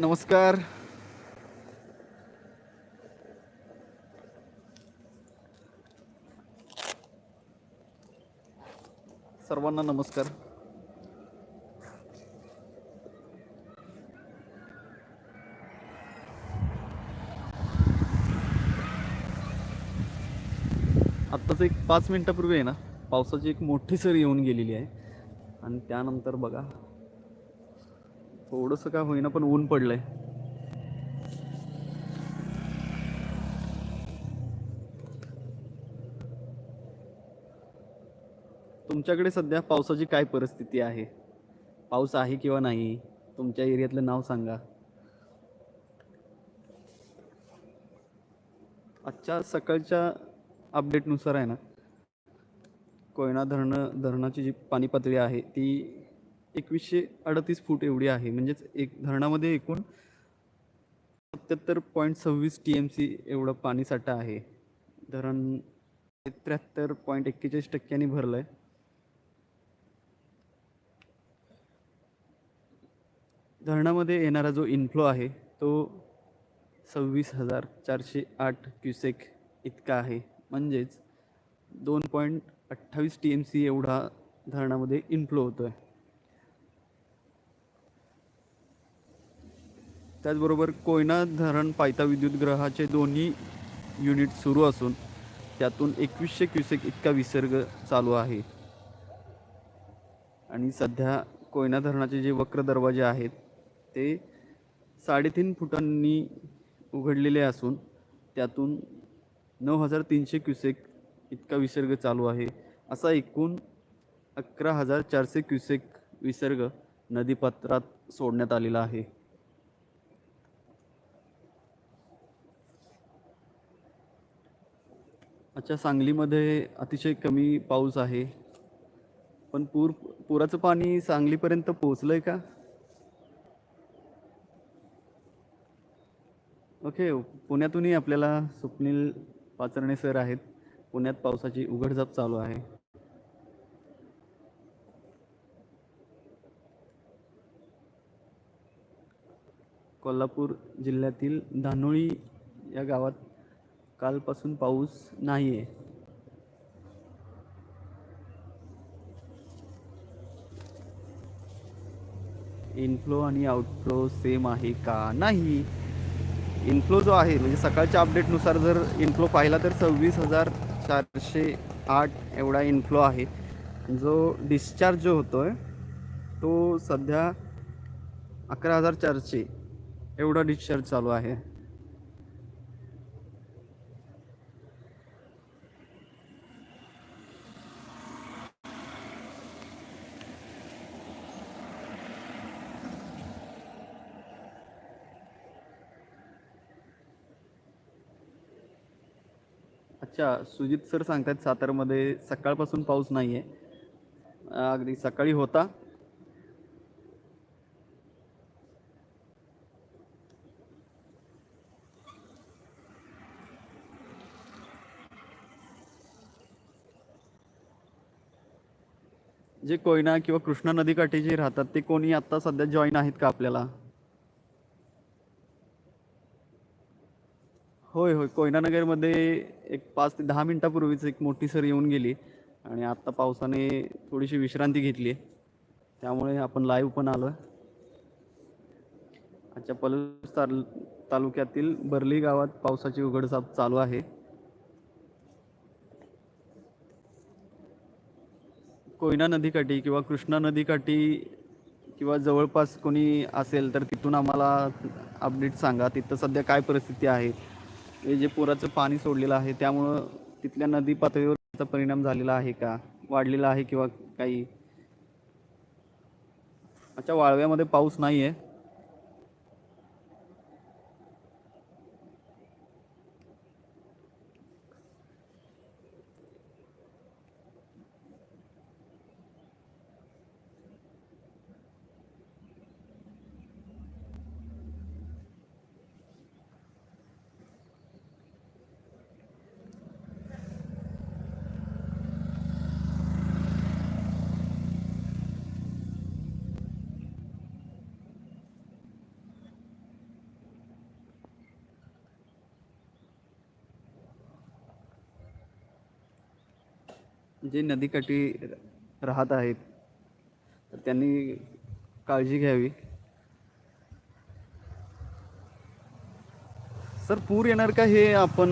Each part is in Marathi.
नमस्कार. सर्वांना नमस्कार. आत्ताच एक पाच मिनटापूर्वी आहे ना पावसाची एक मोठी सर येऊन गेलेली आहे. आणि त्यानंतर बघा थोडंसं का होईना पण ऊन पडलंय. तुमच्याकडे सध्या पावसाची काय परिस्थिती आहे? पाऊस आहे किंवा नाही? तुमच्या एरियातलं नाव सांगा. आजच्या सकाळच्या अपडेटनुसार आहे ना कोयना धरणं धरणाची जी पाणी पातळी आहे ती एकवीसशे अडतीस फूट एवढी आहे. म्हणजेच एक धरणामध्ये एकूण सत्याहत्तर पॉईंट सव्वीस टी एम सी एवढं पाणीसाठा आहे. धरण त्र्याहत्तर पॉईंट एक्केचाळीस टक्क्यांनी भरलं आहे धरणामध्ये येणारा जो इन्फ्लो आहे तो सव्वीस हजार चारशे आठ क्युसेक इतका आहे. म्हणजेच दोन पॉईंट अठ्ठावीस टी एम सी एवढा धरणामध्ये इन्फ्लो होतो आहे त्याचबरोबर कोयना धरण पायथा विद्युतगृहाचे दोन्ही युनिट सुरू असून त्यातून एकवीसशे क्युसेक इतका विसर्ग चालू आहे. आणि सध्या कोयना धरणाचे जे वक्र दरवाजे आहेत ते साडेतीन फुटांनी उघडलेले असून त्यातून नऊ हजार तीनशे क्युसेक इतका विसर्ग चालू आहे असा एकूण अकरा हजार चारशे क्युसेक विसर्ग नदीपात्रात सोडण्यात आलेला आहे. अच्छा सांगलीमध्ये अतिशय कमी पाऊस आहे. पण पूर पुराचं पाणी सांगलीपर्यंत पोहोचलं आहे का? ओके पुण्यातूनही आपल्याला स्वप्नील पाचरणे सर आहेत. पुण्यात पावसाची उघडझाप चालू आहे. कोल्हापूर जिल्ह्यातील धानोळी या गावात कालपासून पाऊस नाही आहे इनफ्लो आणि आउटफ्लो सेम आहे का? नाही. इनफ्लो जो आहे म्हणजे सकाळच्या अपडेटनुसार जर इनफ्लो पाहिला तर सव्वीस हजार चारशे आठ एवढा इनफ्लो आहे. जो डिस्चार्ज जो होतो आहे तो सध्या अकरा हजार चारशे एवढा डिस्चार्ज चालू आहे. अच्छा सुजित सर सांगतात सातारमध्ये सकाळपासून पाऊस नाही आहे अगदी सकाळी होता. जे कोयना किंवा कृष्णा नदीकाठी जे राहतात ते कोणी आत्ता सध्या जॉईन आहेत का आपल्याला? होय होय. कोयना नगरमध्ये एक पाच ते दहा मिनटापूर्वीच एक मोठी सर येऊन गेली आणि आत्ता पावसाने थोडीशी विश्रांती घेतली. आहे त्यामुळे आपण लाईव्ह पण आलो आजच्या अच्छा पलूस ताल तालुक्यातील बर्ली गावात पावसाची उघडझाप चालू आहे. कोयना नदीकाठी किंवा कृष्णा नदीकाठी किंवा जवळपास कोणी असेल तर तिथून आम्हाला अपडेट सांगा. तिथं सध्या काय परिस्थिती आहे? हे जे पुराचं पाणी सोडलेलं आहे त्यामुळं तिथल्या नदी पातळीवर त्याचा परिणाम झालेला आहे का? वाढलेला आहे किंवा काही? अच्छा वाळव्यामध्ये पाऊस नाही आहे जे नदीकाठी राहत आहेत तर त्यांनी काळजी घ्यावी. सर पूर येणार का हे आपण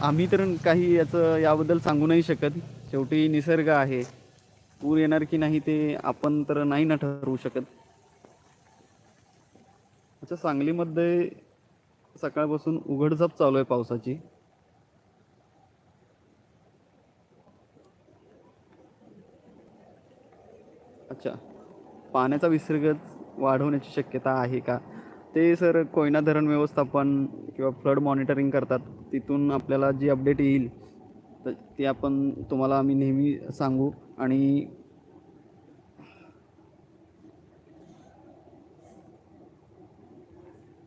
आम्ही तर काही याचं याबद्दल सांगू नाही शकत. शेवटी निसर्ग आहे. पूर येणार की नाही ते आपण तर नाही ना ठरवू शकत. अच्छा सांगलीमध्ये सकाळपासून उघडझाप चालू आहे पावसाची. अच्छा पाण्याचा विसर्ग वाढवण्याची शक्यता आहे का? ते सर कोयना धरण व्यवस्थापन किंवा फ्लड मॉनिटरिंग करतात. तिथून आपल्याला जी अपडेट येईल तर ती आपण तुम्हाला आम्ही नेहमी सांगू. आणि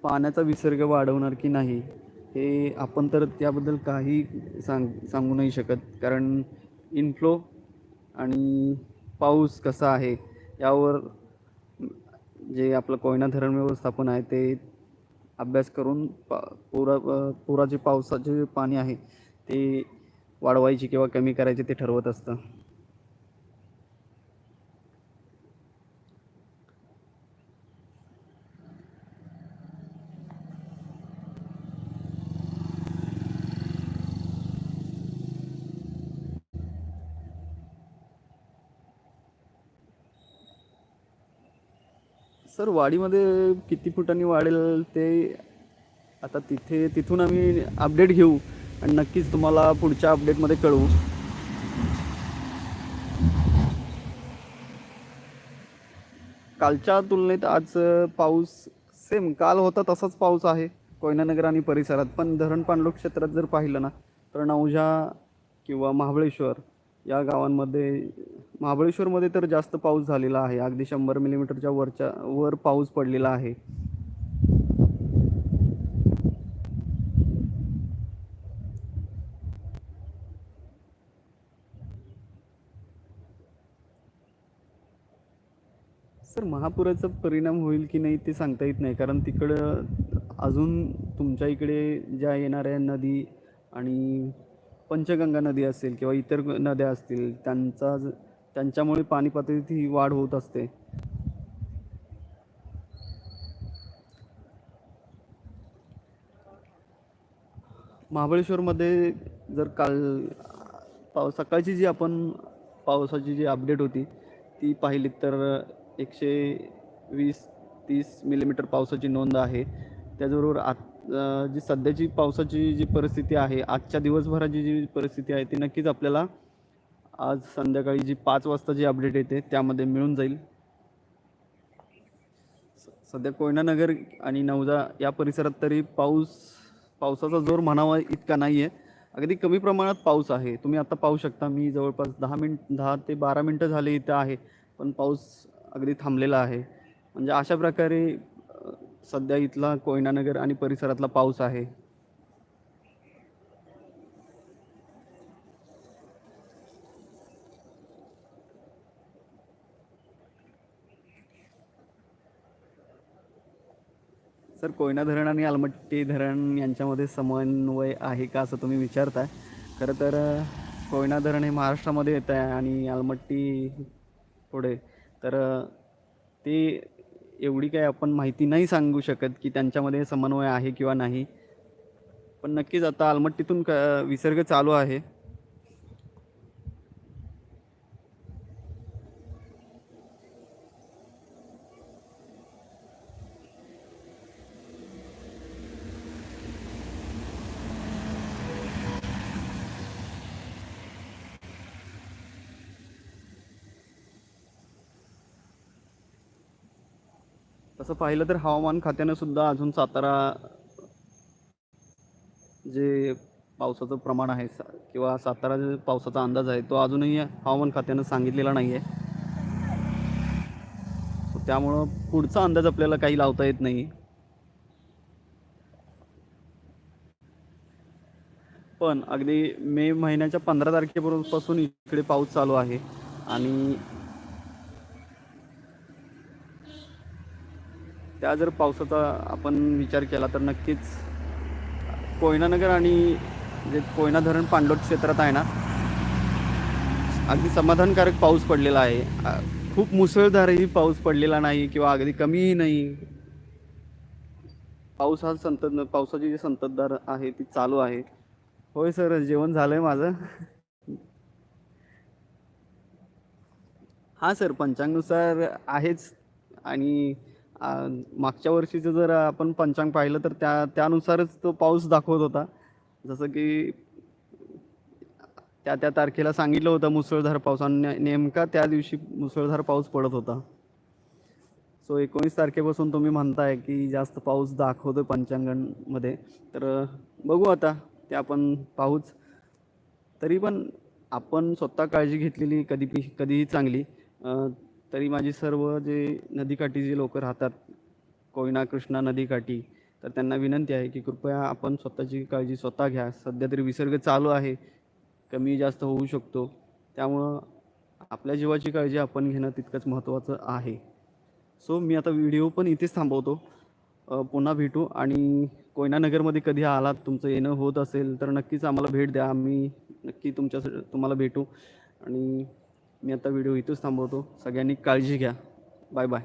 पाण्याचा विसर्ग वाढवणार की नाही हे आपण तर त्याबद्दल काही सांग सांगू नाही शकत. कारण इनफ्लो आणि पाऊस कसा आहे यावर जे आपलं कोयना धरण व्यवस्थापन आहे ते अभ्यास करून पा पुरा पुराचे पावसाचे जे पाणी आहे ते वाढवायचे किंवा कमी करायचे ते ठरवत असतं. सर वाडीमध्ये किती फुटांनी वाढेल ते आता तिथे तिथून आम्ही अपडेट घेऊ आणि नक्कीच तुम्हाला पुढच्या अपडेटमध्ये कळवू. कालच्या तुलनेत आज पाऊस सेम काल होता तसाच पाऊस आहे कोयनानगर आणि परिसरात. पण धरण पाणलोट क्षेत्रात जर पाहिलं ना तर नवजा किंवा महाबळेश्वर या गावांमध्ये महाबळेश्वरमध्ये तर जास्त पाऊस झालेला आहे. अगदी शंभर मिलीमीटरच्या वरच्या वर पाऊस पडलेला आहे. सर महापुराचा परिणाम होईल की नाही ते सांगता येत नाही. कारण तिकडं अजून तुमच्या इकडे ज्या येणाऱ्या नदी आणि पंचगंगा नदी असेल किंवा इतर नद्या असतील त्यांचा ज- त्यांच्यामुळे पाणी पातळीत ही वाढ होत असते. महाबळेश्वरमध्ये जर काल पाव सकाळची जी आपण पावसाची जी अपडेट होती ती पाहिली तर एकशे वीस तीस मिलीमीटर पावसाची नोंद आहे. त्याचबरोबर आत जी सध्याची पावसाची जी परिस्थिती आहे आजच्या दिवसभराची जी परिस्थिती आहे ती नक्कीच आपल्याला आज संध्याकाळी जी पाच वाजता जी अपडेट येते त्यामध्ये मिळून जाईल. स- सध्या कोयनानगर आणि नवजा या परिसरात तरी पाऊस पावसाचा जोर म्हणावा इतका नाही आहे अगदी कमी प्रमाणात पाऊस आहे. तुम्ही आता पाहू शकता मी जवळपास दहा मिनिट दहा ते बारा मिनटं झाले इथं आहे पण पाऊस अगदी थांबलेला आहे. म्हणजे अशा प्रकारे सध्या इथला कोयनानगर आणि परिसरातला पाऊस आहे. सर कोयना धरण आणि आलमट्टी धरण यांच्यामध्ये समन्वय आहे का असं तुम्ही विचारताय? खरं तर कोयना धरण हे महाराष्ट्रामध्ये येत आहे आणि आलमट्टी पुढे. तर ती ते एवढी काही आपण माहिती नाही सांगू शकत की त्यांच्यामध्ये समन्वय आहे किंवा नाही. पण नक्कीच आता आलमट्टीतून क विसर्ग चालू आहे. तसं पाहिलं तर हवामान खात्यानं सुद्धा अजून सातारा जे पावसाचं प्रमाण आहे सा किंवा सातारा जे पावसाचा अंदाज आहे तो अजूनही हवामान खात्यानं सांगितलेला नाही आहे त्यामुळं पुढचा अंदाज आपल्याला काही लावता येत नाही. पण अगदी मे महिन्याच्या पंधरा तारखेपासून इकडे पाऊस चालू आहे आणि त्या जर पावसाचा आपण विचार केला तर नक्कीच कोयनानगर आणि जे कोयना धरण पाणलोट क्षेत्रात आहे ना अगदी समाधानकारक पाऊस पडलेला आहे. खूप मुसळधारही पाऊस पडलेला नाही किंवा अगदी कमीही नाही. पाऊस हा संत पावसाची जी संततधार आहे ती चालू आहे. होय सर जेवण झालंय माझं. हां सर पंचांगनुसार आहेच आणि मागच्या वर्षीचं जर आपण पंचांग पाहिलं तर त्या त्यानुसारच तो पाऊस दाखवत होता. जसं की त्या त्या तारखेला सांगितलं होतं मुसळधार पाऊस आणि नेमका त्या दिवशी मुसळधार पाऊस पडत होता. सो एकोणीस तारखेपासून तुम्ही म्हणताय की जास्त पाऊस दाखवतो पंचांगांमध्ये. तर बघू आता ते आपण पाहूच. तरी पण आपण स्वतः काळजी घेतलेली कधी कधीही चांगली. तरी माझी सर्व जे नदीकाठी जे लोक राहतात कोयना कृष्णा नदीकाठी तर त्यांना विनंती आहे की कृपया आपण स्वतःची काळजी स्वतः घ्या. सध्या तरी विसर्ग चालू आहे कमी जास्त होऊ शकतो. त्यामुळं आपल्या जीवाची काळजी आपण घेणं तितकंच महत्त्वाचं आहे. सो मी आता व्हिडिओ पण इथेच थांबवतो. पुन्हा भेटू आणि कोयनानगरमध्ये कधी आलात तुमचं येणं होत असेल तर नक्कीच आम्हाला भेट द्या. आम्ही नक्की तुमच्या तुम्हाला भेटू. आणि मी आता व्हिडिओ इथंच थांबवतो. सगळ्यांनी काळजी घ्या. Bye bye